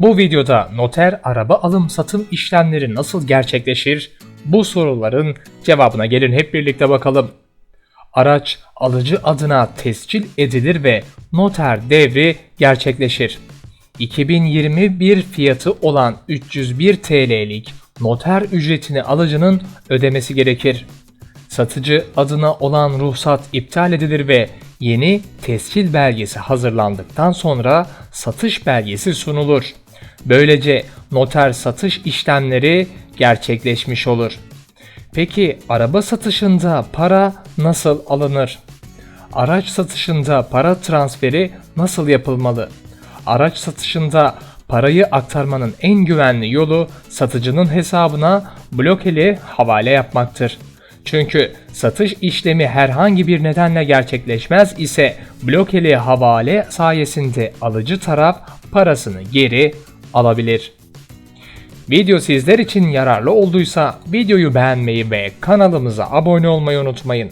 Bu videoda noter araba alım satım işlemleri nasıl gerçekleşir? Bu soruların cevabına gelin hep birlikte bakalım. Araç alıcı adına tescil edilir ve noter devri gerçekleşir. 2021 fiyatı olan 301 TL'lik noter ücretini alıcının ödemesi gerekir. Satıcı adına olan ruhsat iptal edilir ve yeni tescil belgesi hazırlandıktan sonra satış belgesi sunulur. Böylece noter satış işlemleri gerçekleşmiş olur. Peki araba satışında para nasıl alınır? Araç satışında para transferi nasıl yapılmalı? Araç satışında parayı aktarmanın en güvenli yolu satıcının hesabına blokeli havale yapmaktır. Çünkü satış işlemi herhangi bir nedenle gerçekleşmez ise blokeli havale sayesinde alıcı taraf parasını geri alabilir. Video sizler için yararlı olduysa videoyu beğenmeyi ve kanalımıza abone olmayı unutmayın.